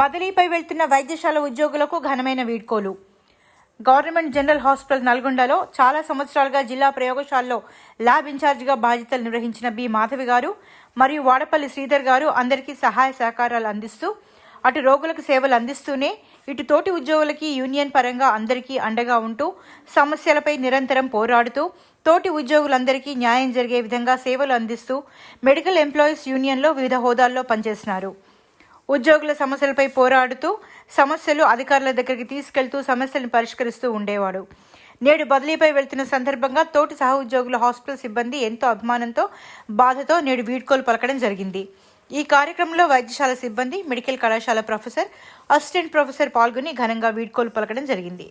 బదిలీపై వెళ్తున్న వైద్యశాల ఉద్యోగులకు ఘనమైన వీడ్కోలు. గవర్నమెంట్ జనరల్ హాస్పిటల్ నల్గొండలో చాలా సంవత్సరాలుగా జిల్లా ప్రయోగశాలలో ల్యాబ్ ఇన్ఛార్జిగా బాధ్యతలు నిర్వహించిన బి. మాధవి గారు మరియు వాడపల్లి శ్రీధర్ గారు అందరికీ సహాయ సహకారాలు అందిస్తూ అటు రోగులకు సేవలు అందిస్తూనే ఇటు తోటి ఉద్యోగులకి యూనియన్ పరంగా అందరికీ అండగా ఉంటూ సమస్యలపై నిరంతరం పోరాడుతూ తోటి ఉద్యోగులందరికీ న్యాయం జరిగే విధంగా సేవలు అందిస్తూ మెడికల్ ఎంప్లాయీస్ యూనియన్లో వివిధ హోదాల్లో పనిచేస్తున్నారు. ఉద్యోగుల సమస్యలపై పోరాడుతూ సమస్యలు అధికారుల దగ్గరికి తీసుకెళ్తూ సమస్యలను పరిష్కరిస్తూ ఉండేవాడు. నేడు బదిలీపై వెళ్తున్న సందర్భంగా తోటి సహ ఉద్యోగుల హాస్పిటల్ సిబ్బంది ఎంతో అభిమానంతో బాధతో నేడు వీడ్కోలు పలకడం జరిగింది. ఈ కార్యక్రమంలో వైద్యశాల సిబ్బంది మెడికల్ కళాశాల ప్రొఫెసర్ అసిస్టెంట్ ప్రొఫెసర్ పాల్గొని ఘనంగా వీడ్కోలు పలకడం జరిగింది.